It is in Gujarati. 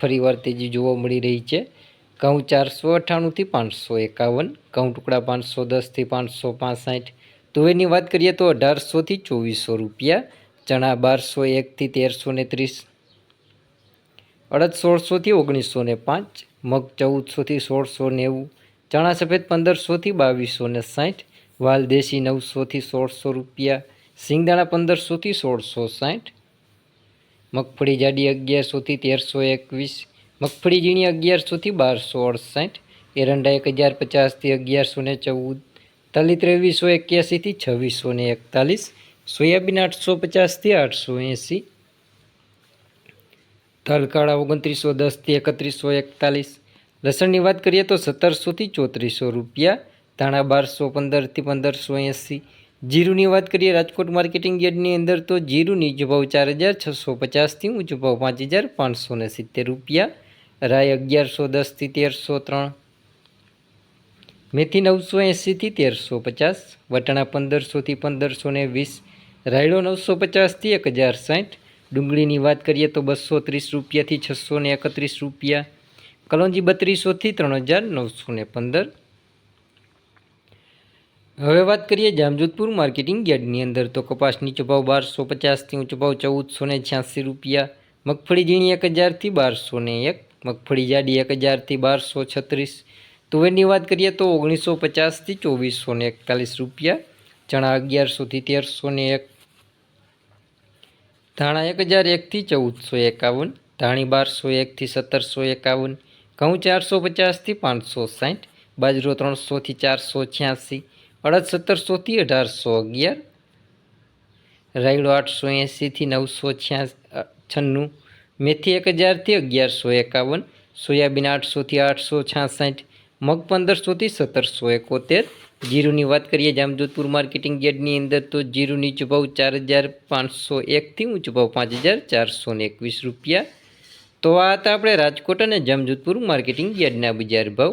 ફરીવાર તેજી જોવા મળી રહી છે. ઘઉં ચારસો અઠ્ઠાણુંથી પાંચસો એકાવન, ઘઉં ટુકડા પાંચસો દસથી પાંચસો પાંસઠ. તુવેરની વાત કરીએ તો અઢારસોથી ચોવીસો રૂપિયા, ચણા બારસો એકથી તેરસો ને ત્રીસ. અડદ સોળસોથી ઓગણીસો ને પાંચ, મગ ચૌદસોથી સોળસો નેવું, ચણા સફેદ પંદરસોથી બાવીસો ને સાઠ, વાલ દેશી નવસોથી સોળસો રૂપિયા, સિંગદાણા પંદરસોથી સોળસો સાઠ મગફળી જાડી અગિયારસોથી તેરસો એકવીસ, મગફળી ઝીણી અગિયારસોથી બારસો અડસઠ એરંડા એક હજાર પચાસથી અગિયારસો ને ચૌદ તલી ત્રેવીસો એક્યાસીથી છવ્વીસો ને એકતાલીસ, સોયાબીન આઠસો પચાસથી આઠસો એંસી, તલકાળા ઓગણત્રીસો દસથી એકત્રીસો એકતાલીસ, લસણની વાત કરીએ તો સત્તરસોથી ચોત્રીસો રૂપિયા, ધાણા બારસો પંદરથી પંદરસો એંસી જીરુની વાત કરીએ, રાજકોટ માર્કેટિંગ યાર્ડની અંદર તો જીરુની જ ભાવ ચાર હજાર છસો પચાસથી ઊંચો ભાવ પાંચ હજાર પાંચસો ને સિત્તેર રૂપિયા, રાય અગિયારસો દસથી તેરસો ત્રણ, મેથી નવસો એંસીથી તેરસો પચાસ, વટાણા પંદરસોથી પંદરસો ને વીસ, રાયડો નવસો પચાસથી એક હજાર સાઠ, ડુંગળીની વાત કરીએ તો બસો ત્રીસ રૂપિયાથી છસો ને એકત્રીસ રૂપિયા, કલોંજી બત્રીસોથી ત્રણ હજાર નવસો ને પંદર હવે વાત કરીએ જામજોધપુર માર્કેટિંગ યાર્ડની અંદર તો કપાસની ચભાવ બારસો પચાસથી ઊંચો ભાવ ચૌદસો ને છ્યાસી રૂપિયા, મગફળી ઝીણી એક હજારથી બારસો ને એક, મગફળી જાડી એક હજારથી બારસો છત્રીસ. તુવેરની વાત કરીએ તો ઓગણીસો પચાસથી ચોવીસો ને એકતાલીસ રૂપિયા, ચણા અગિયારસોથી તેરસો ને એક, ધાણા એક હજાર એકથી ચૌદસો એકાવન, ધાણી બારસો એકથી સત્તરસો એકાવન, ઘઉં ચારસો પચાસથી પાંચસો સાઠ, બાજરો ત્રણસોથી ચારસો છ્યાસી અડદ સત્તરસોથી અઢારસો અગિયાર. રાયડો આઠસો એંસીથી નવસો છન્નું. મેથી એક હજારથી અગિયારસો એકાવન. સોયાબીન આઠસોથી આઠસો છાસઠ. મગ પંદરસોથી સત્તરસો એકોતેર. જીરુની વાત કરીએ જામજોધપુર માર્કેટિંગ યાર્ડની અંદર તો જીરું નીચો ચાર હજાર પાંચસો એકથી ઊંચો ભાવ પાંચ હજાર ચારસો એકવીસ રૂપિયા. તો આ હતા આપણે રાજકોટ અને જામજોધપુર માર્કેટિંગ યાર્ડના બજાર ભાવ.